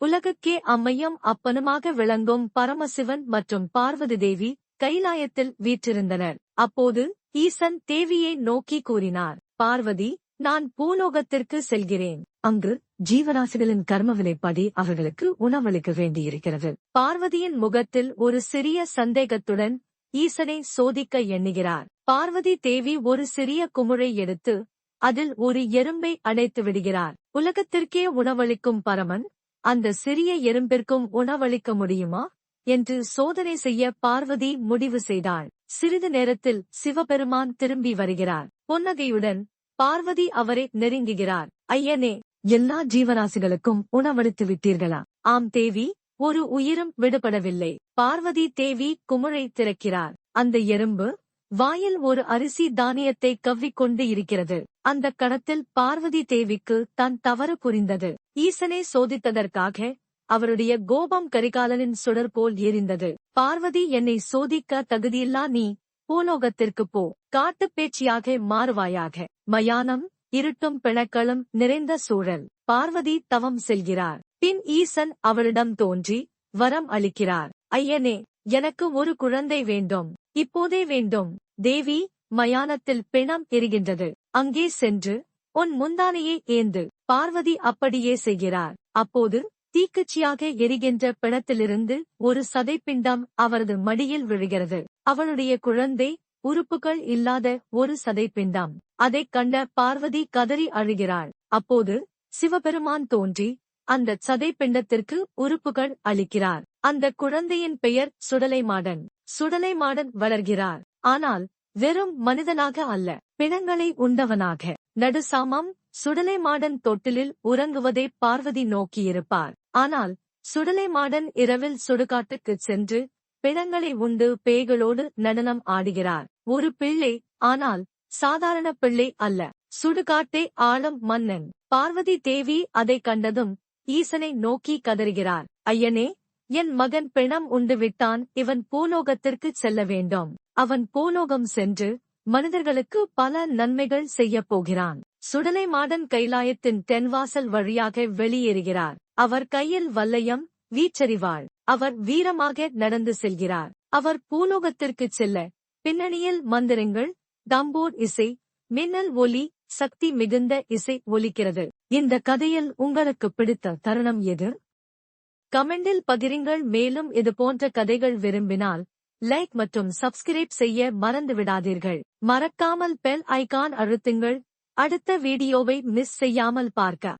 உலகுக்கே அம்மையும் அப்பனுமாக விளங்கும் பரமசிவன் மற்றும் பார்வதி தேவி கைலாயத்தில் வீற்றிருந்தனர். அப்போது ஈசன் தேவியை நோக்கி கூறினார் பார்வதி நான் பூலோகத்திற்கு செல்கிறேன். அங்கு ஜீவராசிகளின் கர்ம விலைப்படி அவர்களுக்கு உணவளிக்க வேண்டியிருக்கிறது. பார்வதியின் முகத்தில் ஒரு சிறிய சந்தேகத்துடன் ஈசனை சோதிக்க எண்ணுகிறார். பார்வதி தேவி ஒரு சிறிய குமுழை எடுத்து அதில் ஒரு எறும்பை அடைத்து விடுகிறார். உலகத்திற்கே உணவளிக்கும் பரமன் அந்த சிறிய எறும்பிற்கும் உணவளிக்க முடியுமா? என்று சோதனை செய்ய பார்வதி முடிவு செய்தாள். சிறிது நேரத்தில் சிவபெருமான் திரும்பி வருகிறார். புன்னகையுடன் பார்வதி அவரை நெருங்குகிறார். ஐயனே எல்லா ஜீவராசிகளுக்கும் உணவளித்து விட்டீர்களா? ஆம் தேவி ஒரு உயிரும் விடுபடவில்லை. பார்வதி தேவி குமுழை திறக்கிறார். அந்த எறும்பு வாயில் ஒரு அரிசி தானியத்தை கவ்விக்கொண்டு இருக்கிறது. அந்த கணத்தில் பார்வதி தேவிக்கு தன் தவறு புரிந்தது. ஈசனை சோதித்ததற்காக அவருடைய கோபம் கரிகாலனின் சுடர் போல் எரிந்தது. பார்வதி என்னை சோதிக்க தகுதியில்லா நீ? பூலோகத்திற்கு போ. காட்டுப் பேச்சியாக மாறுவாயாக. மயானம் இருட்டும் பிணக்களும் நிறைந்த சூழல். பார்வதி தவம் செல்கிறார். பின் ஈசன் அவளிடம் தோன்றி வரம் அளிக்கிறார். ஐயனே எனக்கு ஒரு குழந்தை வேண்டும். இப்போதே வேண்டும். தேவி மயானத்தில் பிணம் எரிகின்றது. அங்கே சென்று உன் முந்தானையை ஏந்து பார்வதி அப்படியே செய்கிறார். அப்போது தீக்கச்சியாக எரிகின்ற பிணத்திலிருந்து ஒரு சதைப்பிண்டம் அவரது மடியில் விழுகிறது. அவளுடைய குழந்தை உறுப்புகள் இல்லாத ஒரு சதைப்பிண்டம். அதைக் கண்ட பார்வதி கதறி அழுகிறாள். அப்போது சிவபெருமான் தோன்றி அந்த சதைப்பிண்டத்திற்கு உறுப்புகள் அளிக்கிறார். அந்த குழந்தையின் பெயர் சுடலைமாடன். சுடலைமாடன் வளர்கிறார். ஆனால் வெறும் மனிதனாக அல்ல பிணங்களை உண்டவனாக. நடுசாமம் சுடலைமாடன் தொட்டிலில் உறங்குவதை பார்வதி நோக்கியிருப்பார். ஆனால் சுடலைமாடன் இரவில் சுடுகாட்டுக்குச் சென்று பிணங்களை உண்டு பேய்களோடு நடனம் ஆடுகிறார். ஒரு பிள்ளை ஆனால் சாதாரண பிள்ளை அல்ல. சுடுகாட்டே ஆளும் மன்னன். பார்வதி தேவி அதைக் கண்டதும் ஈசனை நோக்கி கதறுகிறார். ஐயனே என் மகன் பிணம் உண்டு விட்டான் இவன் பூலோகத்திற்கு செல்ல வேண்டும். அவன் பூலோகம் சென்று மனிதர்களுக்கு பல நன்மைகள் செய்யப் போகிறான். சுடலை மாடன் கைலாயத்தின் தென்வாசல் வழியாக வெளியேறுகிறார். அவர் கையில் வல்லையம் வீச்சறிவாள் அவர் வீரமாக நடந்து செல்கிறார். அவர் பூலோகத்திற்குச் செல்ல பின்னணியில் மந்திரங்கள் தம்போர் இசை மின்னல் ஒலி சக்தி மிகுந்த இசை ஒலிக்கிறது. இந்த கதையில் உங்களுக்கு பிடித்த தருணம் எது? கமெண்டில் பகிருங்கள். மேலும் இது போன்ற கதைகள் விரும்பினால் லைக் மற்றும் சப்ஸ்கிரைப் செய்ய மறந்து விடாதீர்கள் மறக்காமல் பெல் ஐகான் அழுத்துங்கள். அடுத்த வீடியோவை மிஸ் செய்யாமல் பார்க்க